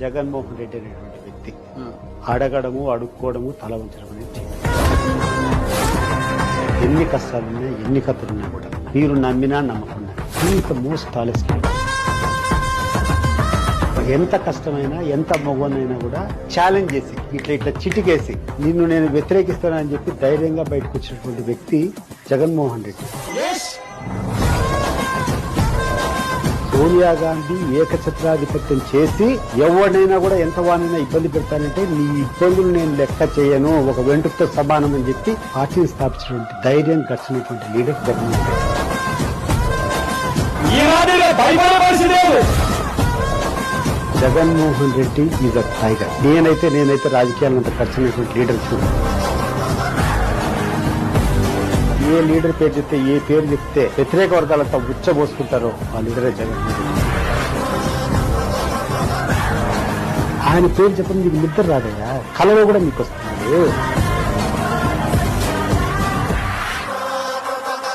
జగన్మోహన్ రెడ్డి అనేటువంటి వ్యక్తి. అడగడము అడుక్కోవడము తల వంచడం అనేది. ఎన్ని కష్టాలున్నా ఎన్ని కథలున్నా కూడా మీరు నమ్మినా నమ్మకున్నా ఇంత మోస్ట్ ఆలెస్ట్ ఎంత కష్టమైనా ఎంత మగవనైనా కూడా ఛాలెంజ్ చేసి ఇట్లా ఇట్లా చిటికేసి నిన్ను నేను వ్యతిరేకిస్తానని చెప్పి ధైర్యంగా బయటకు వచ్చినటువంటి వ్యక్తి జగన్మోహన్ రెడ్డి. సోనియా గాంధీ ఏకఛత్రాధిపత్యం చేసి ఎవరినైనా కూడా ఎంత వానైనా ఇబ్బంది పెడతానంటే నీ ఇబ్బందులు నేను లెక్క చేయను ఒక వెంట్రుకతో సమానం అని చెప్పి పార్టీని స్థాపించినటువంటి ధైర్యం గడిచినటువంటి లీడర్ లేదు. Jaganmohan Reddy is a tiger. నేనైతే నేనైతే రాజకీయాల్లో అంత ఖర్చున్నటువంటి లీడర్ చూడు. ఏ లీడర్ పేరు చెప్తే ఏ పేరు చెప్తే వ్యతిరేక వర్గాలంతా ఉచ్చబోసుకుంటారో ఆ లీడరే జగన్మోహన్ ఆయన పేరు చెప్పడం మీకు నిద్ర రాదయ్యా? కళలో కూడా మీకు వస్తుంది.